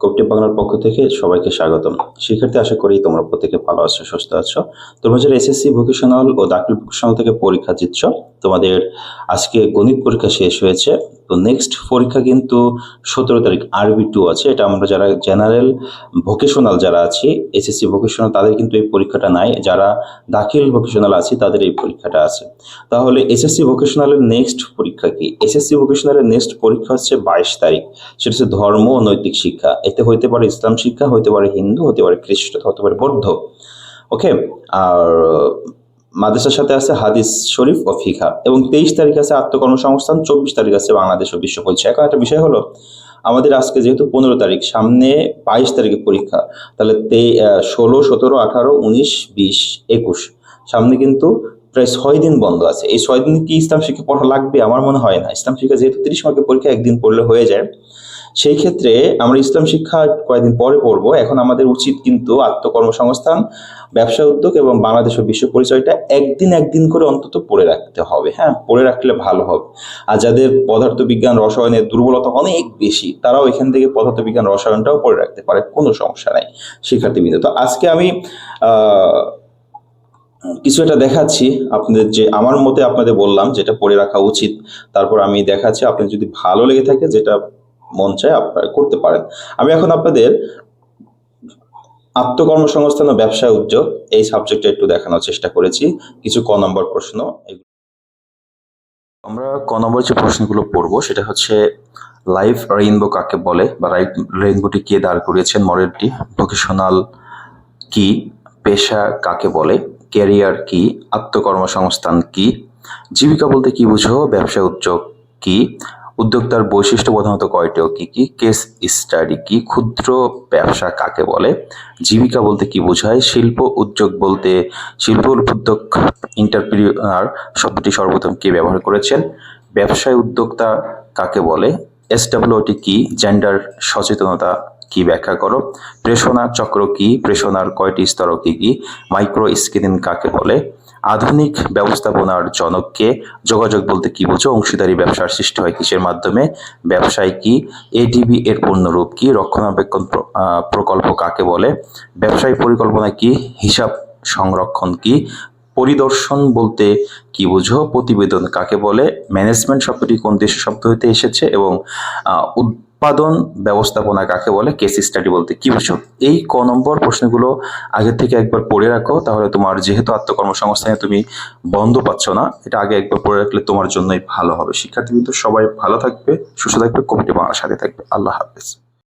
কপটি বাংলার পক্ষ থেকে সবাইকে স্বাগতম। শিক্ষার্থী, আশা করি তোমরা প্রত্যেকে ভালো আছো, সুস্থ আছো। তোমরা যারা এসএসসি ভোকেশনাল ও দাখিল ভোকেশনাল থেকে পরীক্ষা দিচ্ছ, তোমাদের আজকে গণিত পরীক্ষা শেষ হয়েছে। তো নেক্সট পরীক্ষা কিন্তু সতেরো তারিখ আরবি টু আছে। এটা আমরা যারা জেনারেল ভোকেশনাল যারা আছি এসএসসি ভোকেশনাল তাদের কিন্তু এই পরীক্ষাটা নাই। যারা দাখিল ভোকেশনাল আছি, তাদের এই পরীক্ষাটা আছে। তাহলে এসএসসি ভোকেশনালের নেক্সট পরীক্ষা কি? এসএসসি ভোকেশনালের নেক্সট পরীক্ষা হচ্ছে বাইশ তারিখ। সেটা হচ্ছে ধর্ম ও নৈতিক শিক্ষা। এতে হইতে পারে ইসলাম শিক্ষা হতে পারে হিন্দু হতে পারে খ্রিস্ট, হতে পারে বৌদ্ধ। ওকে আর মাদ্রাসার সাথে আছে হাদিস শরীফ ও ফিখা এবং তেইশ তারিখ আছে আত্মকর্মসংস্থান, চব্বিশ তারিখ আছে বাংলাদেশ ও বিশ্ব পরিচয় এখন একটা বিষয় হলো, আমাদের আজকে যেহেতু পনেরো তারিখ, সামনে বাইশ তারিখে পরীক্ষা, তাহলে তে ষোলো, সতেরো, আঠারো, উনিশ, বিশ, একুশ। সামনে কিন্তু প্রায় ছয় দিন বন্ধ আছে। এই ছয় দিন কি ইসলাম শিক্ষা পড়া লাগবে? আমার মনে হয় না। ইসলাম শিক্ষা যেহেতু তিরিশ মার্কের পরীক্ষা, একদিন পড়লে হয়ে যায়। সেই ক্ষেত্রে আমরা ইসলাম শিক্ষা কয়েকদিন পরে পড়ব। এখন আমাদের উচিত কিন্তু আত্মকর্মসংস্থান, ব্যবসা উদ্যোগ এবং বাংলাদেশ ও বিশ্ব পরিচয়টা একদিন একদিন করে অন্তত পড়ে রাখতে হবে। হ্যাঁ পড়ে রাখলে ভালো হবে। আর যাদের পদার্থবিজ্ঞান, রসায়নের দুর্বলতা অনেক বেশি, তারাও এখান থেকে পদার্থবিজ্ঞান, রসায়নটাও পড়ে রাখতে পারে, কোনো সমস্যা নাই শিক্ষার্থীবৃন্দ। তো আজকে আমি কিছু একটা দেখাচ্ছি আপনাদের যে আমার মতে আপনাদের বললাম যেটা পড়ে রাখা উচিত। তারপর আমি দেখাচ্ছি আপনার যদি ভালো লেগে থাকে যেটা মন চায় আপনারা করতে পারেন। আমি এখন আপনাদের আত্মকর্মসংস্থান ও ব্যবসা উদ্যোগ এই সাবজেক্টে একটু দেখানোর চেষ্টা করেছি। কিছু ক নম্বর প্রশ্ন আমরা ক নম্বর যে প্রশ্নগুলো পড়ব, সেটা হচ্ছে লাইফ রেইনবো কাকে বলে? বা রাইট রেইনবোটি কে দাঁড় করিয়েছেন? মডেলটি ভোকেশনাল কি? পেশা কাকে বলে? ক্যারিয়ার কি? আত্মকর্মসংস্থান কি? জীবিকা বলতে কি বুঝো? ব্যবসা উদ্যোগ কি? উদ্যোক্তার বৈশিষ্ট্য প্রধানত কয়টি ও কী কি? কেস স্টাডি কি? ক্ষুদ্র ব্যবসা কাকে বলে? জীবিকা বলতে কি বোঝায়? শিল্প উদ্যোগ বলতে শিল্প উদ্যোগ ইন্টারপ্রিনার শব্দটি সর্বপ্রথম কে ব্যবহার করেছেন? ব্যবসায় উদ্যোক্তা কাকে বলে? এসডাব্লিউটি কি? জেন্ডার সচেতনতা কি ব্যাখ্যা করো? প্রেষণা চক্র কি? প্রেষণার কয়টি স্তর কি কি? মাইক্রো স্ক্রিন কাকে বলে? আধুনিক ব্যবস্থাপনার জনককে যোগাযোগ বলতে কি বোঝো? অংশীদারি ব্যবসার সৃষ্টি হয় কিসের মাধ্যমে? ব্যবসায় কি? এডিবি এর পূর্ণরূপ কি? রক্ষণাবেক্ষণ প্রকল্প কাকে বলে? ব্যবসায়ী পরিকল্পনা কি? হিসাব সংরক্ষণ কি? পরিদর্শন বলতে কি বুঝো? প্রতিবেদন কাকে বলে? ম্যানেজমেন্ট শব্দটি কোন দেশের শব্দ হইতে এসেছে? এবং উৎপাদন ব্যবস্থাপনা কাকে বলে? কেস স্টাডি বলতে কি বুঝো? এই ক নম্বর প্রশ্নগুলো আগে থেকে একবার পড়ে রাখো, তাহলে তোমার যেহেতু আত্মকর্মসংস্থানে তুমি বন্ধ পাচ্ছ না, এটা আগে একবার পড়ে রাখলে তোমার জন্যই ভালো হবে। শিক্ষার্থীবৃন্দ, সবাই ভালো থাকবে, সুস্থ থাকবে, কমিটি বাংলার সাথে থাকবে। আল্লাহ হাফেজ।